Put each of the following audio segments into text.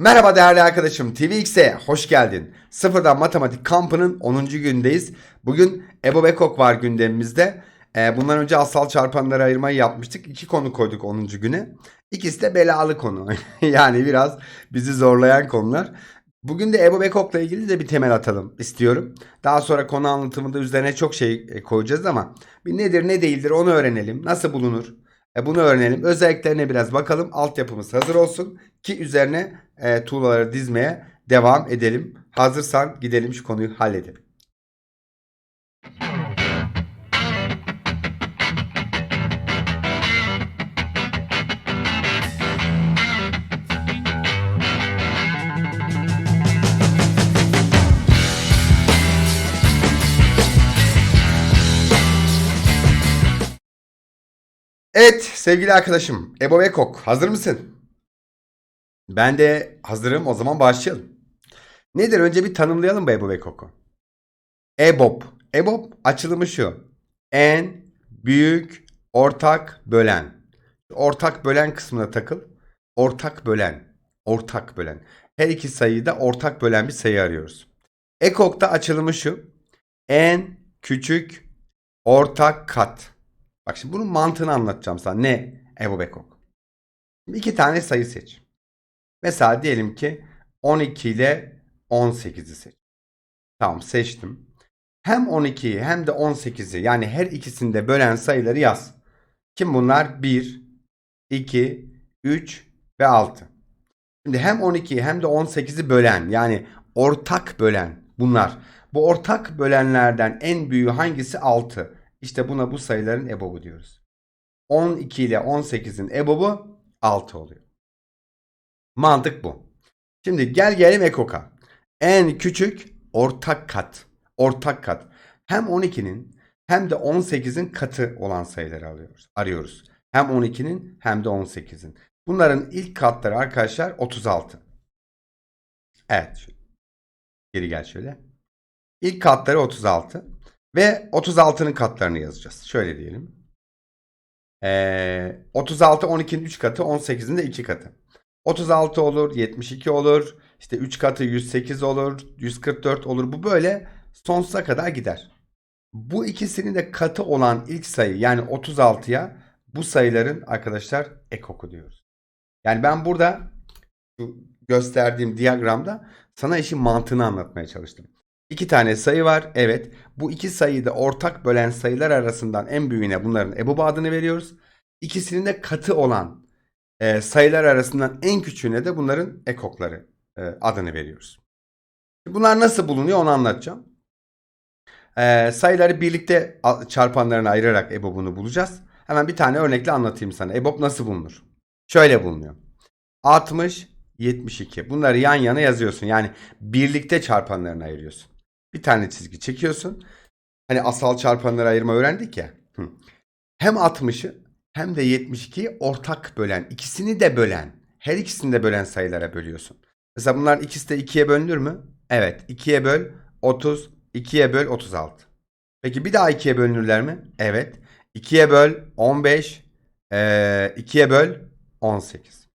Merhaba değerli arkadaşım TVX'e hoş geldin. Sıfırdan Matematik kampının 10. gündeyiz. Bugün Ebo Bekok var gündemimizde. Ee, bundan önce asal çarpanları ayırmayı yapmıştık. İki konu koyduk 10. güne. İkisi de belalı konu. yani biraz bizi zorlayan konular. Bugün de Ebo Bekok'la ilgili de bir temel atalım istiyorum. Daha sonra konu anlatımında üzerine çok şey e, koyacağız ama bir nedir ne değildir onu öğrenelim. Nasıl bulunur? E, bunu öğrenelim. Özelliklerine biraz bakalım. Altyapımız hazır olsun ki üzerine e, tuğlaları dizmeye devam edelim. Hazırsan gidelim şu konuyu halledelim. Evet sevgili arkadaşım Ebo Bekok hazır mısın? Ben de hazırım o zaman başlayalım. Nedir önce bir tanımlayalım bu Ebo Bekok'u. EBOB. EBOB açılımı şu. En büyük ortak bölen. Ortak bölen kısmına takıl. Ortak bölen. Ortak bölen. Her iki sayıyı da ortak bölen bir sayı arıyoruz. EKOK'ta açılımı şu. En küçük ortak kat. Bak şimdi bunun mantığını anlatacağım sana. Ne? Ebu Bekok. Şimdi iki tane sayı seç. Mesela diyelim ki 12 ile 18'i seç. Tamam seçtim. Hem 12'yi hem de 18'i yani her ikisini de bölen sayıları yaz. Kim bunlar? 1, 2, 3 ve 6. Şimdi hem 12'yi hem de 18'i bölen yani ortak bölen bunlar. Bu ortak bölenlerden en büyüğü hangisi? 6. İşte buna bu sayıların ebobu diyoruz. 12 ile 18'in ebobu 6 oluyor. Mantık bu. Şimdi gel gelelim ekoka. En küçük ortak kat. Ortak kat. Hem 12'nin hem de 18'in katı olan sayıları alıyoruz. Arıyoruz. Hem 12'nin hem de 18'in. Bunların ilk katları arkadaşlar 36. Evet. Geri gel şöyle. İlk katları 36. Ve 36'nın katlarını yazacağız. Şöyle diyelim. Ee, 36 12'nin 3 katı 18'in de 2 katı. 36 olur, 72 olur, işte 3 katı 108 olur, 144 olur. Bu böyle sonsuza kadar gider. Bu ikisinin de katı olan ilk sayı yani 36'ya bu sayıların arkadaşlar ekoku diyoruz. Yani ben burada şu gösterdiğim diyagramda sana işin mantığını anlatmaya çalıştım. İki tane sayı var. Evet. Bu iki sayıyı da ortak bölen sayılar arasından en büyüğüne bunların EBOB adını veriyoruz. İkisinin de katı olan e, sayılar arasından en küçüğüne de bunların ekokları e, adını veriyoruz. Bunlar nasıl bulunuyor onu anlatacağım. E, sayıları birlikte çarpanlarına ayırarak EBOB'unu bulacağız. Hemen bir tane örnekle anlatayım sana. EBOB nasıl bulunur? Şöyle bulunuyor. 60, 72. Bunları yan yana yazıyorsun. Yani birlikte çarpanlarına ayırıyorsun. Bir tane çizgi çekiyorsun. Hani asal çarpanları ayırma öğrendik ya. Hem 60'ı hem de 72'yi ortak bölen, ikisini de bölen, her ikisini de bölen sayılara bölüyorsun. Mesela bunlar ikisi de 2'ye bölünür mü? Evet. 2'ye böl 30, 2'ye böl 36. Peki bir daha 2'ye bölünürler mi? Evet. 2'ye böl 15, ee, 2'ye böl 18.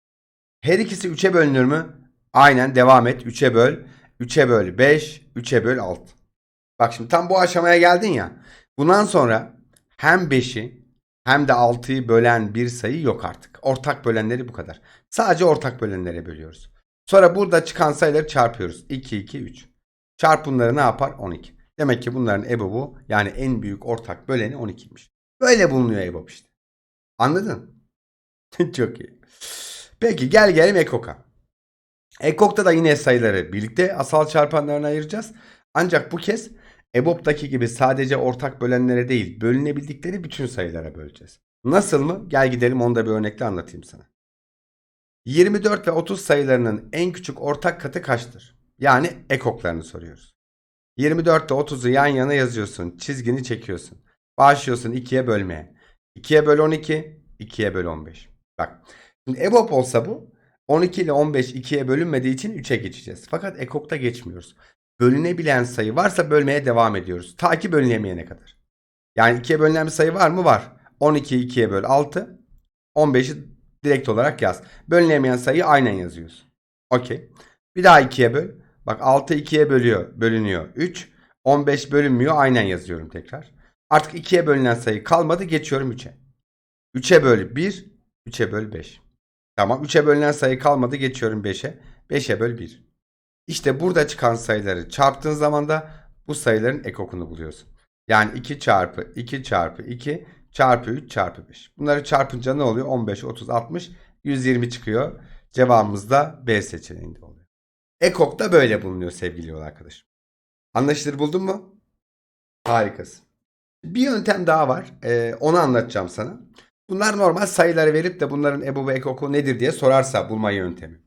Her ikisi 3'e bölünür mü? Aynen devam et. 3'e böl. 3'e böl 5, 3'e böl 6. Bak şimdi tam bu aşamaya geldin ya. Bundan sonra hem 5'i hem de 6'yı bölen bir sayı yok artık. Ortak bölenleri bu kadar. Sadece ortak bölenlere bölüyoruz. Sonra burada çıkan sayıları çarpıyoruz. 2, 2, 3. Çarp bunları ne yapar? 12. Demek ki bunların EBOB'u yani en büyük ortak böleni 12'ymiş. Böyle bulunuyor EBOB işte. Anladın? Çok iyi. Peki gel gelelim EKOK'a. EKOK'ta da yine sayıları birlikte asal çarpanlarına ayıracağız. Ancak bu kez EBOB'daki gibi sadece ortak bölenlere değil bölünebildikleri bütün sayılara böleceğiz. Nasıl mı? Gel gidelim onu da bir örnekle anlatayım sana. 24 ve 30 sayılarının en küçük ortak katı kaçtır? Yani ekoklarını soruyoruz. 24 ile 30'u yan yana yazıyorsun. Çizgini çekiyorsun. Başlıyorsun 2'ye bölmeye. 2'ye böl 12, 2'ye böl 15. Bak. Şimdi EBOB olsa bu 12 ile 15 2'ye bölünmediği için 3'e geçeceğiz. Fakat ekokta geçmiyoruz. Bölünebilen sayı varsa bölmeye devam ediyoruz. Ta ki bölünemeyene kadar. Yani 2'ye bölünen bir sayı var mı? Var. 12'yi 2'ye böl 6. 15'i direkt olarak yaz. Bölünemeyen sayıyı aynen yazıyoruz. Okey. Bir daha 2'ye böl. Bak 6 2'ye bölüyor, bölünüyor. 3. 15 bölünmüyor. Aynen yazıyorum tekrar. Artık 2'ye bölünen sayı kalmadı. Geçiyorum 3'e. 3'e böl 1. 3'e böl 5. Tamam. 3'e bölünen sayı kalmadı. Geçiyorum 5'e. 5'e böl 1. İşte burada çıkan sayıları çarptığın zaman da bu sayıların ekokunu buluyorsun. Yani 2 çarpı 2 çarpı 2 çarpı 3 çarpı 5. Bunları çarpınca ne oluyor? 15, 30, 60, 120 çıkıyor. Cevabımız da B seçeneğinde oluyor. Ekok da böyle bulunuyor sevgili yol arkadaşım. Anlaşılır buldun mu? Harikasın. Bir yöntem daha var. Ee, onu anlatacağım sana. Bunlar normal sayıları verip de bunların EBO ve ekoku nedir diye sorarsa bulma yöntemi.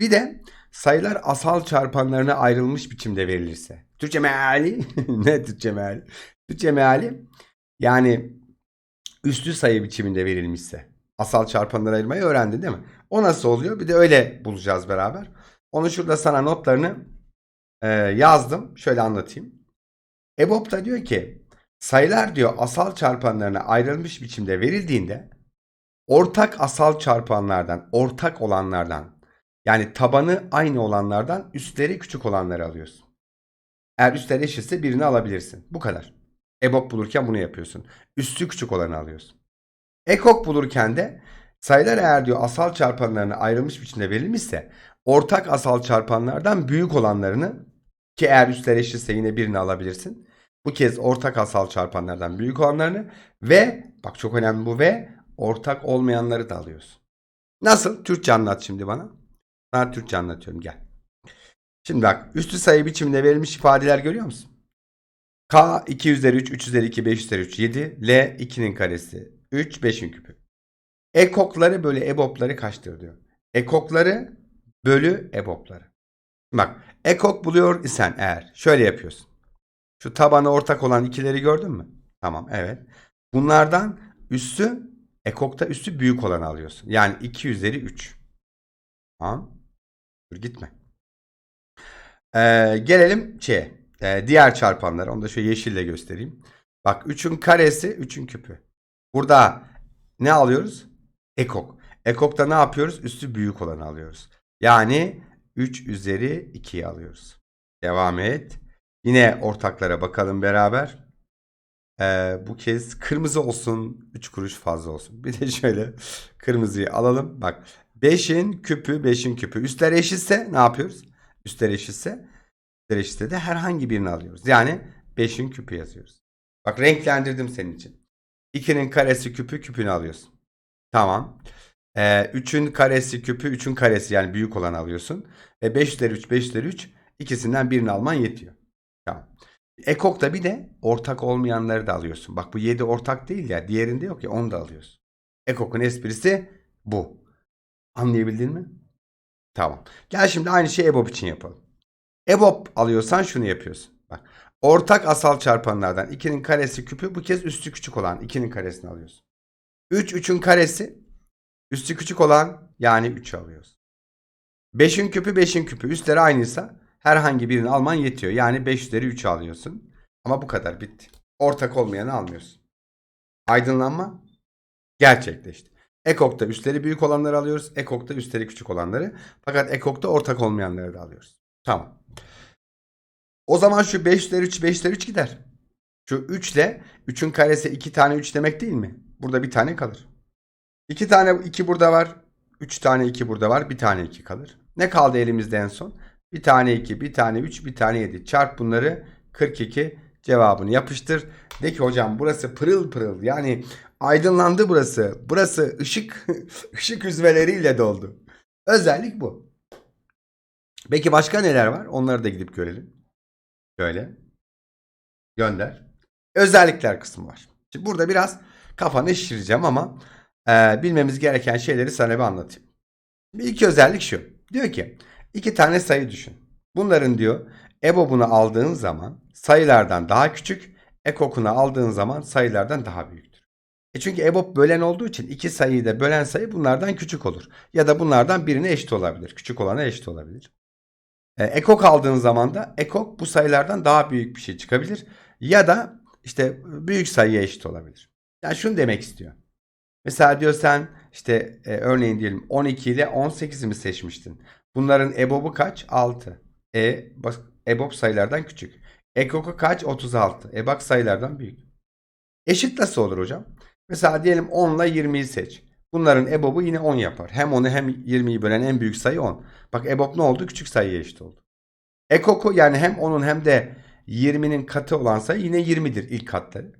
Bir de sayılar asal çarpanlarına ayrılmış biçimde verilirse. Türkçe meali ne Türkçe meali? Türkçe meali yani üslü sayı biçiminde verilmişse. Asal çarpanlara ayırmayı öğrendin değil mi? O nasıl oluyor? Bir de öyle bulacağız beraber. Onu şurada sana notlarını e, yazdım. Şöyle anlatayım. EBOB da diyor ki sayılar diyor asal çarpanlarına ayrılmış biçimde verildiğinde ortak asal çarpanlardan, ortak olanlardan yani tabanı aynı olanlardan üstleri küçük olanları alıyorsun. Eğer üstleri eşitse birini alabilirsin. Bu kadar. EBOB bulurken bunu yapıyorsun. Üstü küçük olanı alıyorsun. Ekok bulurken de sayılar eğer diyor asal çarpanlarına ayrılmış biçimde verilmişse ortak asal çarpanlardan büyük olanlarını ki eğer üstler eşitse yine birini alabilirsin. Bu kez ortak asal çarpanlardan büyük olanlarını ve bak çok önemli bu ve ortak olmayanları da alıyorsun. Nasıl? Türkçe anlat şimdi bana. Ben Türkçe anlatıyorum gel. Şimdi bak üstü sayı biçiminde verilmiş ifadeler görüyor musun? K 2 üzeri 3, 3 üzeri 2, 5 üzeri 3, 7. L 2'nin karesi. 3, 5'in küpü. Ekokları bölü ebopları kaçtır diyor. Ekokları bölü ebopları. Bak ekok buluyor isen eğer şöyle yapıyorsun. Şu tabanı ortak olan ikileri gördün mü? Tamam evet. Bunlardan üssü ekokta üssü büyük olanı alıyorsun. Yani 2 üzeri 3. Tamam. Dur gitme. Ee, gelelim şeye. Ee, diğer çarpanlara. Onu da şöyle yeşille göstereyim. Bak 3'ün karesi 3'ün küpü. Burada ne alıyoruz? Ekok. Ekokta ne yapıyoruz? Üstü büyük olanı alıyoruz. Yani 3 üzeri 2'yi alıyoruz. Devam et. Yine ortaklara bakalım beraber. Ee, bu kez kırmızı olsun 3 kuruş fazla olsun. Bir de şöyle kırmızıyı alalım. Bak 5'in küpü 5'in küpü. Üstler eşitse ne yapıyoruz? Üstler eşitse üstler eşitse de herhangi birini alıyoruz. Yani 5'in küpü yazıyoruz. Bak renklendirdim senin için. 2'nin karesi küpü küpünü alıyorsun. Tamam. Ee, 3'ün karesi küpü 3'ün karesi yani büyük olan alıyorsun. E 5 üzeri 3 5 üzeri 3 ikisinden birini alman yetiyor. Tamam. Ekok'ta bir de ortak olmayanları da alıyorsun. Bak bu 7 ortak değil ya. Diğerinde yok ya onu da alıyorsun. Ekok'un esprisi bu. Anlayabildin mi? Tamam. Gel şimdi aynı şeyi EBOB için yapalım. EBOB alıyorsan şunu yapıyorsun. Bak. Ortak asal çarpanlardan 2'nin karesi küpü bu kez üstü küçük olan 2'nin karesini alıyorsun. 3 3'ün karesi üstü küçük olan yani 3'ü alıyoruz. 5'in küpü 5'in küpü üstleri aynıysa herhangi birini alman yetiyor. Yani 5 üzeri 3'ü alıyorsun. Ama bu kadar bitti. Ortak olmayanı almıyorsun. Aydınlanma gerçekleşti. Ekok'ta üstleri büyük olanları alıyoruz. Ekok'ta üstleri küçük olanları. Fakat Ekok'ta ortak olmayanları da alıyoruz. Tamam. O zaman şu 5 üzeri 3 5 üzeri 3 gider. Şu 3 ile 3'ün karesi 2 tane 3 demek değil mi? Burada bir tane kalır. 2 tane 2 burada var. 3 tane 2 burada var. Bir tane 2 kalır. Ne kaldı elimizde en son? Bir tane 2, bir tane 3, bir tane 7. Çarp bunları 42 cevabını yapıştır. De ki hocam burası pırıl pırıl. Yani aydınlandı burası. Burası ışık ışık hüzmeleriyle doldu. Özellik bu. Peki başka neler var? Onları da gidip görelim. Şöyle. Gönder. Özellikler kısmı var. Şimdi burada biraz kafanı şişireceğim ama e, bilmemiz gereken şeyleri sana bir anlatayım. Bir iki özellik şu. Diyor ki iki tane sayı düşün. Bunların diyor EBOB'unu aldığın zaman sayılardan daha küçük, EKOK'unu aldığın zaman sayılardan daha büyüktür. E çünkü EBOB bölen olduğu için iki sayıyı da bölen sayı bunlardan küçük olur. Ya da bunlardan birine eşit olabilir. Küçük olana eşit olabilir. E, ekok aldığın zaman da ekok bu sayılardan daha büyük bir şey çıkabilir. Ya da işte büyük sayıya eşit olabilir. Yani şunu demek istiyor. Mesela diyor sen işte e, örneğin diyelim 12 ile 18'i mi seçmiştin? Bunların EBOB'u kaç? 6. E bak EBOB sayılardan küçük. EKOK'u kaç? 36. E bak sayılardan büyük. Eşit nasıl olur hocam? Mesela diyelim 10 ile 20'yi seç. Bunların EBOB'u yine 10 yapar. Hem 10'u hem 20'yi bölen en büyük sayı 10. Bak EBOB ne oldu? Küçük sayıya eşit oldu. EKOK'u yani hem 10'un hem de 20'nin katı olan sayı yine 20'dir ilk katları.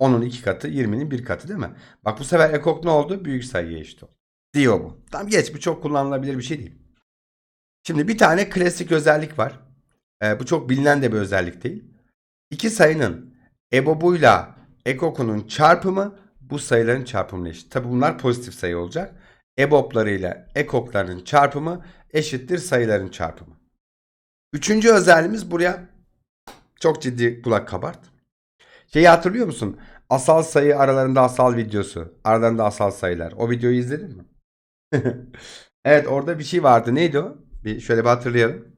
10'un iki katı 20'nin bir katı değil mi? Bak bu sefer ekok ne oldu? Büyük sayıya eşit oldu. Diyor bu. Tam geç bu çok kullanılabilir bir şey değil. Şimdi bir tane klasik özellik var. Ee, bu çok bilinen de bir özellik değil. İki sayının EBOB'uyla EKOK'unun çarpımı bu sayıların çarpımına eşit. Tabi bunlar pozitif sayı olacak. EBOB'larıyla EKOK'ların çarpımı eşittir sayıların çarpımı. Üçüncü özelliğimiz buraya çok ciddi kulak kabart. Şeyi hatırlıyor musun? Asal sayı aralarında asal videosu. Aralarında asal sayılar. O videoyu izledin mi? evet orada bir şey vardı. Neydi o? Bir şöyle bir hatırlayalım.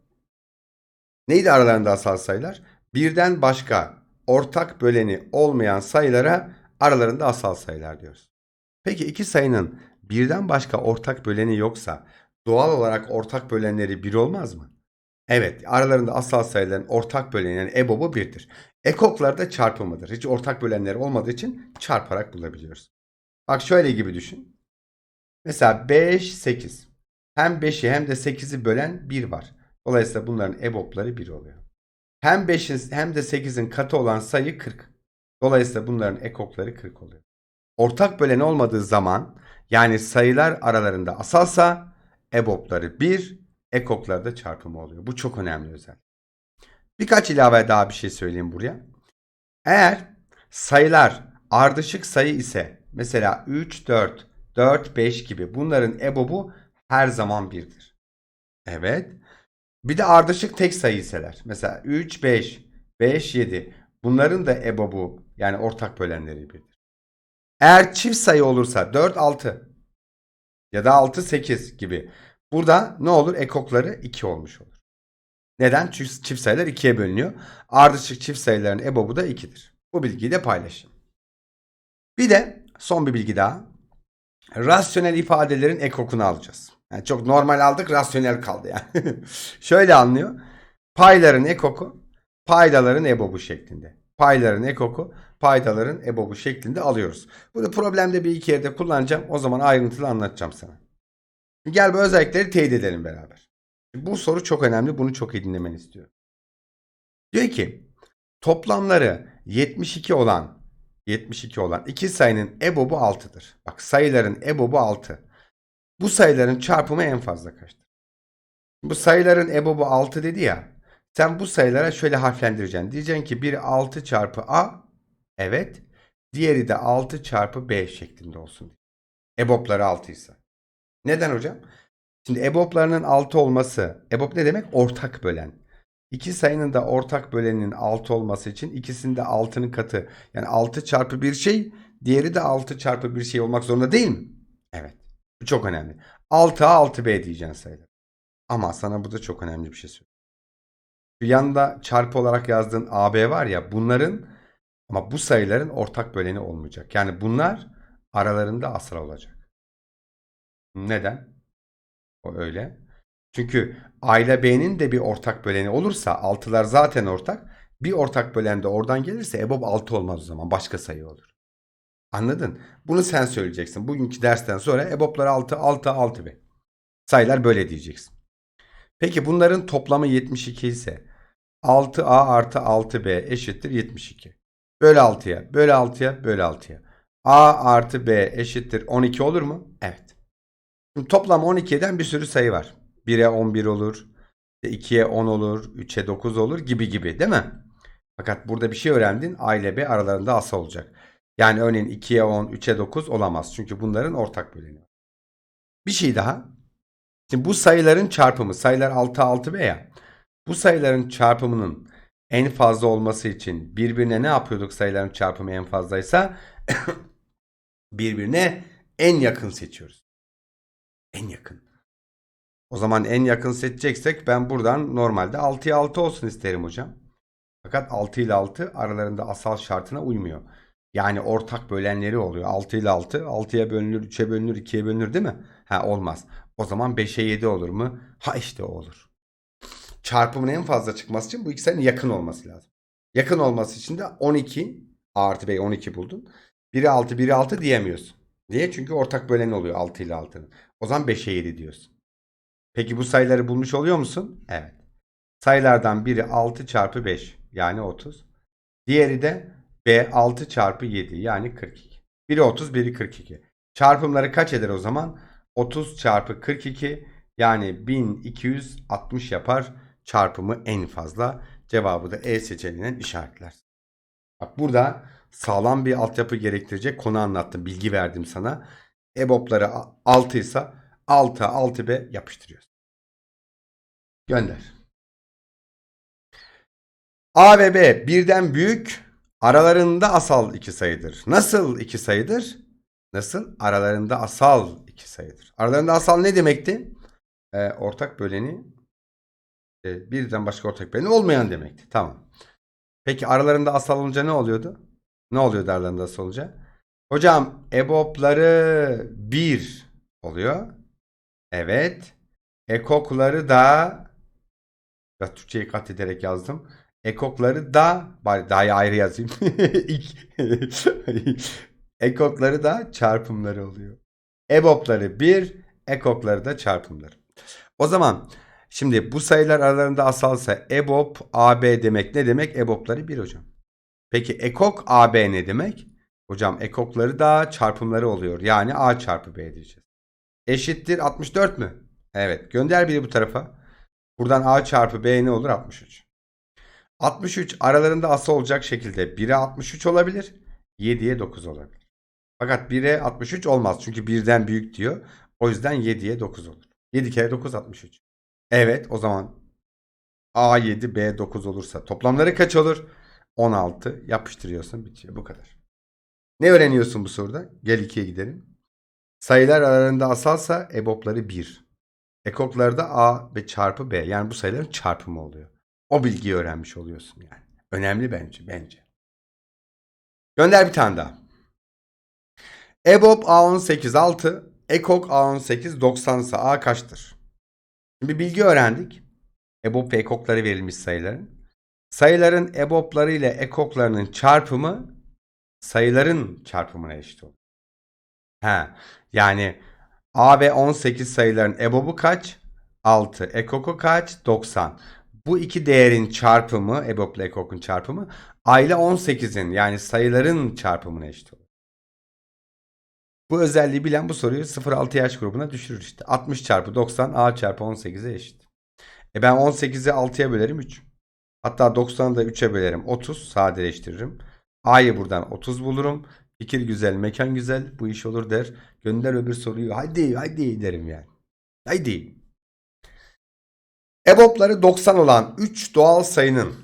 Neydi aralarında asal sayılar? Birden başka ortak böleni olmayan sayılara aralarında asal sayılar diyoruz. Peki iki sayının birden başka ortak böleni yoksa doğal olarak ortak bölenleri bir olmaz mı? Evet, aralarında asal sayıların ortak böleni yani EBOB'u 1'dir. Ekoklar da çarpımıdır. Hiç ortak bölenleri olmadığı için çarparak bulabiliyoruz. Bak şöyle gibi düşün. Mesela 5, 8. Hem 5'i hem de 8'i bölen 1 var. Dolayısıyla bunların EBOB'ları 1 oluyor. Hem 5'in hem de 8'in katı olan sayı 40. Dolayısıyla bunların ekokları 40 oluyor. Ortak bölen olmadığı zaman yani sayılar aralarında asalsa EBOB'ları 1, ekokları da çarpımı oluyor. Bu çok önemli özellik. Birkaç ilave daha bir şey söyleyeyim buraya. Eğer sayılar ardışık sayı ise mesela 3, 4, 4, 5 gibi bunların EBOB'u her zaman 1'dir. Evet. Bir de ardışık tek sayı iseler. Mesela 3, 5, 5, 7 bunların da EBOB'u yani ortak bölenleri 1'dir. Eğer çift sayı olursa 4, 6 ya da 6, 8 gibi burada ne olur? Ekokları 2 olmuş olur. Neden? Çünkü çift sayılar ikiye bölünüyor. Ardışık çift sayıların EBOB'u da 2'dir. Bu bilgiyi de paylaşayım. Bir de son bir bilgi daha. Rasyonel ifadelerin ekokunu alacağız. Yani çok normal aldık, rasyonel kaldı yani. Şöyle anlıyor. Payların ekoku, paydaların EBOB'u şeklinde. Payların ekoku, paydaların EBOB'u şeklinde alıyoruz. Bunu problemde bir iki yerde kullanacağım. O zaman ayrıntılı anlatacağım sana. Gel bu özellikleri teyit edelim beraber. Bu soru çok önemli. Bunu çok iyi dinlemeni istiyorum. Diyor ki toplamları 72 olan 72 olan iki sayının EBOB'u 6'dır. Bak sayıların EBOB'u 6. Bu sayıların çarpımı en fazla kaçtır? Bu sayıların EBOB'u 6 dedi ya. Sen bu sayılara şöyle harflendireceksin. Diyeceksin ki biri 6 çarpı A. Evet. Diğeri de 6 çarpı B şeklinde olsun. EBOB'ları 6 ise. Neden hocam? Şimdi EBOB'larının 6 olması. EBOB ne demek? Ortak bölen. İki sayının da ortak böleninin 6 olması için ikisinde 6'nın katı. Yani 6 çarpı bir şey. Diğeri de 6 çarpı bir şey olmak zorunda değil mi? Evet. Bu çok önemli. 6A 6B diyeceksin sayılar. Ama sana burada çok önemli bir şey söyleyeyim. Şu yanında çarpı olarak yazdığın AB var ya bunların ama bu sayıların ortak böleni olmayacak. Yani bunlar aralarında asal olacak. Neden? O öyle. Çünkü A ile B'nin de bir ortak böleni olursa altılar zaten ortak. Bir ortak bölen de oradan gelirse EBOB 6 olmaz o zaman. Başka sayı olur. Anladın? Bunu sen söyleyeceksin. Bugünkü dersten sonra EBOB'lar 6, 6, 6 B. Sayılar böyle diyeceksin. Peki bunların toplamı 72 ise 6A artı 6B eşittir 72. Böl 6'ya, böl 6'ya, böl 6'ya. A artı B eşittir 12 olur mu? Evet. Şimdi toplam 12'den bir sürü sayı var. 1'e 11 olur. 2'ye 10 olur. 3'e 9 olur gibi gibi değil mi? Fakat burada bir şey öğrendin. A ile B aralarında asal olacak. Yani örneğin 2'ye 10, 3'e 9 olamaz. Çünkü bunların ortak böleni. Bir şey daha. Şimdi bu sayıların çarpımı. Sayılar 6, 6B ya. Bu sayıların çarpımının en fazla olması için birbirine ne yapıyorduk sayıların çarpımı en fazlaysa? birbirine en yakın seçiyoruz. En yakın. O zaman en yakın seçeceksek ben buradan normalde 6'ya 6 olsun isterim hocam. Fakat 6 ile 6 aralarında asal şartına uymuyor. Yani ortak bölenleri oluyor. 6 ile 6. 6'ya bölünür, 3'e bölünür, 2'ye bölünür değil mi? Ha olmaz. O zaman 5'e 7 olur mu? Ha işte olur. Çarpımın en fazla çıkması için bu ikisinin yakın olması lazım. Yakın olması için de 12 A artı B 12 buldun. 1'e 6 1'e 6 diyemiyorsun. Niye? Çünkü ortak bölen oluyor 6 ile 6'nın. O zaman 5'e 7 diyorsun. Peki bu sayıları bulmuş oluyor musun? Evet. Sayılardan biri 6 çarpı 5 yani 30. Diğeri de B 6 çarpı 7 yani 42. Biri 30 biri 42. Çarpımları kaç eder o zaman? 30 çarpı 42 yani 1260 yapar. Çarpımı en fazla. Cevabı da E seçeneğinden işaretler. Bak burada sağlam bir altyapı gerektirecek konu anlattım. Bilgi verdim sana. EBOB'ları 6 ise 6 6B yapıştırıyoruz. Gönder. A ve B birden büyük aralarında asal iki sayıdır. Nasıl iki sayıdır? Nasıl? Aralarında asal iki sayıdır. Aralarında asal ne demekti? Ee, ortak böleni e, birden başka ortak böleni olmayan demekti. Tamam. Peki aralarında asal olunca ne oluyordu? Ne oluyordu aralarında asal olunca? Hocam EBOB'ları 1 oluyor. Evet. Ekokları da biraz Türkçeyi kat ederek yazdım. Ekokları da bari daha ayrı yazayım. Ekokları da çarpımları oluyor. EBOB'ları 1, ekokları da çarpımları. O zaman şimdi bu sayılar aralarında asalsa EBOB AB demek ne demek? EBOB'ları 1 hocam. Peki ekok AB ne demek? Hocam ekokları da çarpımları oluyor. Yani A çarpı B diyeceğiz. Eşittir 64 mü? Evet. Gönder biri bu tarafa. Buradan A çarpı B ne olur? 63. 63 aralarında asal olacak şekilde 1'e 63 olabilir. 7'ye 9 olabilir. Fakat 1'e 63 olmaz. Çünkü 1'den büyük diyor. O yüzden 7'ye 9 olur. 7 kere 9 63. Evet o zaman A 7 B 9 olursa toplamları kaç olur? 16 yapıştırıyorsun bitiyor. Bu kadar. Ne öğreniyorsun bu soruda? Gel 2'ye gidelim. Sayılar aralarında asalsa EBOB'ları 1. Ekoklarda A ve çarpı B. Yani bu sayıların çarpımı oluyor. O bilgiyi öğrenmiş oluyorsun yani. Önemli bence. Bence. Gönder bir tane daha. EBOB A18 6. Ekok A18 90 ise A kaçtır? Şimdi bilgi öğrendik. EBOB ve ekokları verilmiş sayıların. Sayıların EBOB'ları ile ekoklarının çarpımı sayıların çarpımına eşit olur. He, yani A ve 18 sayıların EBOB'u kaç? 6. Ekoku kaç? 90. Bu iki değerin çarpımı, EBOB ile ekokun çarpımı A ile 18'in yani sayıların çarpımına eşit olur. Bu özelliği bilen bu soruyu 0-6 yaş grubuna düşürür işte. 60 çarpı 90 A çarpı 18'e eşit. E ben 18'i 6'ya bölerim 3. Hatta 90'ı da 3'e bölerim 30 sadeleştiririm. A'yı buradan 30 bulurum. Fikir güzel, mekan güzel. Bu iş olur der. Gönder öbür soruyu. Haydi haydi derim yani. Haydi. EBOB'ları 90 olan 3 doğal sayının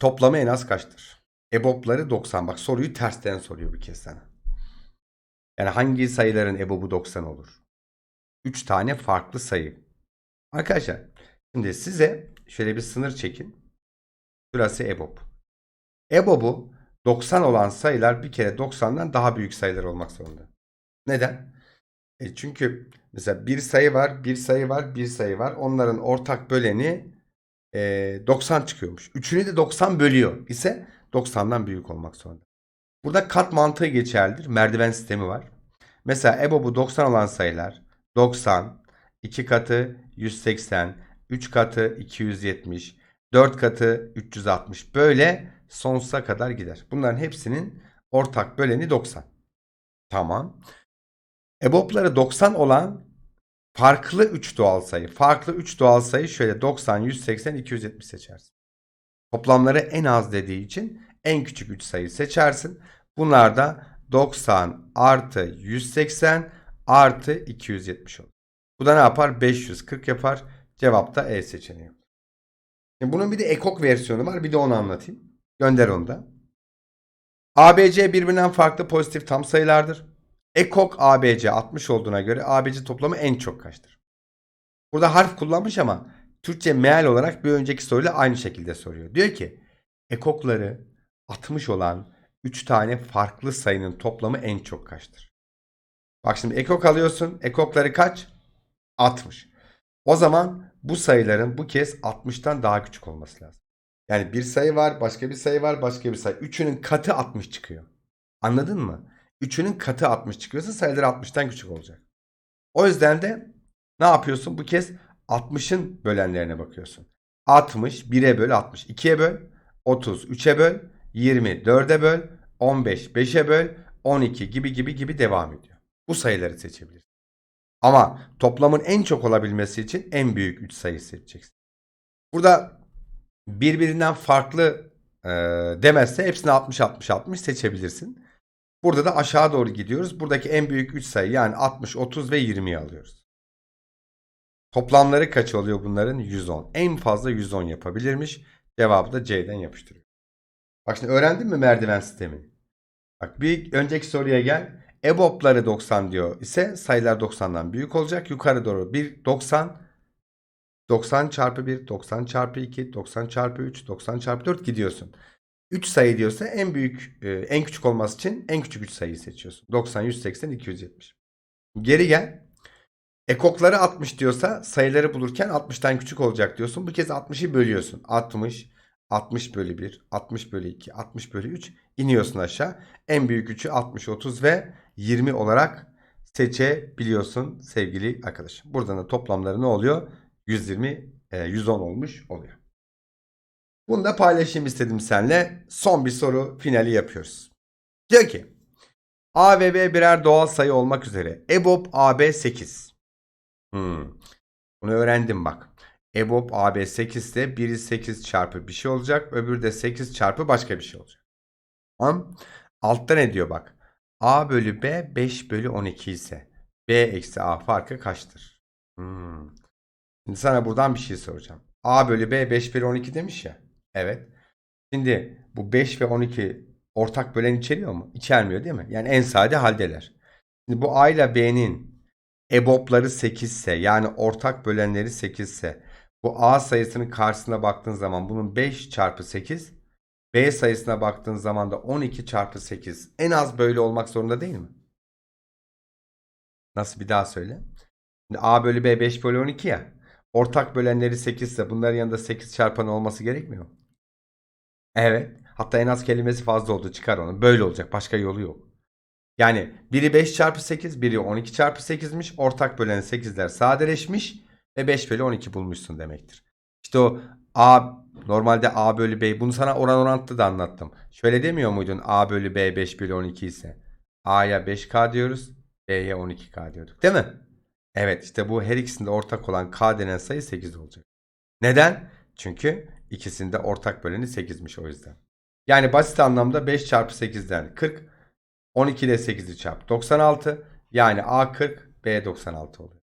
toplamı en az kaçtır? EBOB'ları 90. Bak soruyu tersten soruyor bir kez sana. Yani hangi sayıların EBOB'u 90 olur? 3 tane farklı sayı. Arkadaşlar şimdi size şöyle bir sınır çekin. Şurası EBOB. EBOB'u 90 olan sayılar bir kere 90'dan daha büyük sayılar olmak zorunda. Neden? E çünkü mesela bir sayı var, bir sayı var, bir sayı var. Onların ortak böleni e, 90 çıkıyormuş. Üçünü de 90 bölüyor ise 90'dan büyük olmak zorunda. Burada kat mantığı geçerlidir. Merdiven sistemi var. Mesela EBOB'u 90 olan sayılar 90, 2 katı 180, 3 katı 270, 4 katı 360. Böyle sonsuza kadar gider. Bunların hepsinin ortak böleni 90. Tamam. EBOB'ları 90 olan farklı 3 doğal sayı. Farklı 3 doğal sayı şöyle 90, 180, 270 seçersin. Toplamları en az dediği için en küçük 3 sayı seçersin. Bunlar da 90 artı 180 artı 270 olur. Bu da ne yapar? 540 yapar. Cevap da E seçeneği. Şimdi bunun bir de ekok versiyonu var. Bir de onu anlatayım. Gönder onu da. ABC birbirinden farklı pozitif tam sayılardır. Ekok ABC 60 olduğuna göre ABC toplamı en çok kaçtır? Burada harf kullanmış ama Türkçe meal olarak bir önceki soruyla aynı şekilde soruyor. Diyor ki ekokları 60 olan 3 tane farklı sayının toplamı en çok kaçtır? Bak şimdi ekok alıyorsun. Ekokları kaç? 60. O zaman bu sayıların bu kez 60'tan daha küçük olması lazım. Yani bir sayı var, başka bir sayı var, başka bir sayı. Üçünün katı 60 çıkıyor. Anladın mı? Üçünün katı 60 çıkıyorsa sayılar 60'tan küçük olacak. O yüzden de ne yapıyorsun? Bu kez 60'ın bölenlerine bakıyorsun. 60, 1'e böl 60, 2'ye böl, 30, 3'e böl, 20, 4'e böl, 15, 5'e böl, 12 gibi gibi gibi devam ediyor. Bu sayıları seçebilirsin. Ama toplamın en çok olabilmesi için en büyük 3 sayı seçeceksin. Burada birbirinden farklı e, demezse hepsini 60 60 60 seçebilirsin. Burada da aşağı doğru gidiyoruz. Buradaki en büyük 3 sayı yani 60, 30 ve 20'yi alıyoruz. Toplamları kaç oluyor bunların? 110. En fazla 110 yapabilirmiş. Cevabı da C'den yapıştırıyor. Bak şimdi öğrendin mi merdiven sistemini? Bak bir önceki soruya gel. EBOB'ları 90 diyor ise sayılar 90'dan büyük olacak. Yukarı doğru 1 90 90 çarpı 1 90 çarpı 2 90 çarpı 3 90 çarpı 4 gidiyorsun. 3 sayı diyorsa en büyük e, en küçük olması için en küçük 3 sayıyı seçiyorsun. 90 180 270. Geri gel. Ekokları 60 diyorsa sayıları bulurken 60'tan küçük olacak diyorsun. Bu kez 60'ı bölüyorsun. 60 60 bölü 1, 60 bölü 2, 60 bölü 3 iniyorsun aşağı. En büyük 3'ü 60, 30 ve 20 olarak seçebiliyorsun sevgili arkadaşım. Buradan da toplamları ne oluyor? 120, e, 110 olmuş oluyor. Bunu da paylaşayım istedim seninle. Son bir soru finali yapıyoruz. Diyor ki A ve B birer doğal sayı olmak üzere EBOB AB 8. Hmm. Bunu öğrendim bak. EBOB AB 8 ise biri 8 çarpı bir şey olacak. Öbürü de 8 çarpı başka bir şey olacak. Tamam. Altta ne diyor bak. A bölü B 5 bölü 12 ise B eksi A farkı kaçtır? Hmm. Şimdi sana buradan bir şey soracağım. A bölü B 5 bölü 12 demiş ya. Evet. Şimdi bu 5 ve 12 ortak bölen içeriyor mu? İçermiyor değil mi? Yani en sade haldeler. Şimdi bu A ile B'nin EBOB'ları 8 ise yani ortak bölenleri 8 ise bu A sayısının karşısına baktığın zaman bunun 5 çarpı 8 B sayısına baktığın zaman da 12 çarpı 8 en az böyle olmak zorunda değil mi? Nasıl bir daha söyle. Şimdi A bölü B 5 bölü 12 ya. Ortak bölenleri 8 ise bunların yanında 8 çarpanı olması gerekmiyor mu? Evet. Hatta en az kelimesi fazla oldu. Çıkar onu. Böyle olacak. Başka yolu yok. Yani biri 5 çarpı 8, biri 12 çarpı 8'miş. Ortak bölen 8'ler sadeleşmiş ve 5 bölü 12 bulmuşsun demektir. İşte o A normalde A bölü B bunu sana oran orantıda da anlattım. Şöyle demiyor muydun A bölü B 5 bölü 12 ise A'ya 5K diyoruz B'ye 12K diyorduk değil mi? Evet işte bu her ikisinde ortak olan K denen sayı 8 olacak. Neden? Çünkü ikisinde ortak böleni 8'miş o yüzden. Yani basit anlamda 5 çarpı 8'den 40 12 ile 8'i çarp 96 yani A 40 B 96 oluyor.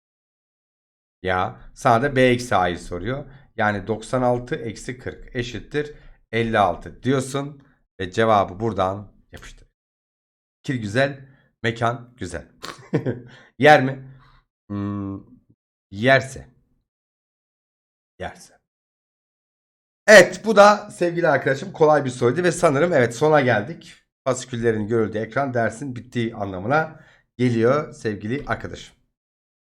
Ya sana da B eksi A'yı soruyor. Yani 96 eksi 40 eşittir 56 diyorsun ve cevabı buradan yapıştır. Fikir güzel, mekan güzel. Yer mi? Hmm, yerse. Yerse. Evet bu da sevgili arkadaşım kolay bir soruydu ve sanırım evet sona geldik. Fasiküllerin görüldüğü ekran dersin bittiği anlamına geliyor sevgili arkadaşım.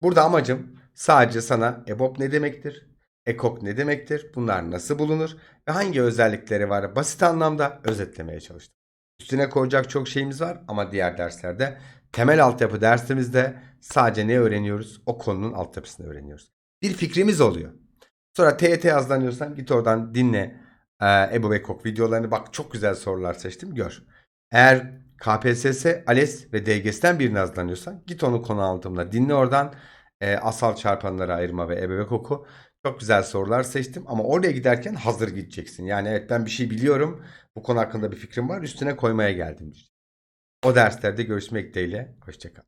Burada amacım sadece sana EBOB ne demektir? EKOK ne demektir? Bunlar nasıl bulunur? Ve hangi özellikleri var? Basit anlamda özetlemeye çalıştım. Üstüne koyacak çok şeyimiz var ama diğer derslerde temel altyapı dersimizde sadece ne öğreniyoruz? O konunun altyapısını öğreniyoruz. Bir fikrimiz oluyor. Sonra TYT hazırlanıyorsan git oradan dinle e, Ebu Bekok videolarını. Bak çok güzel sorular seçtim gör. Eğer KPSS, ALES ve DGS'den birini hazırlanıyorsan git onu konu anlatımla dinle oradan. E, asal çarpanları ayırma ve ebevek oku. Çok güzel sorular seçtim ama oraya giderken hazır gideceksin. Yani evet ben bir şey biliyorum. Bu konu hakkında bir fikrim var. Üstüne koymaya geldim. O derslerde görüşmek dileğiyle. Hoşçakal.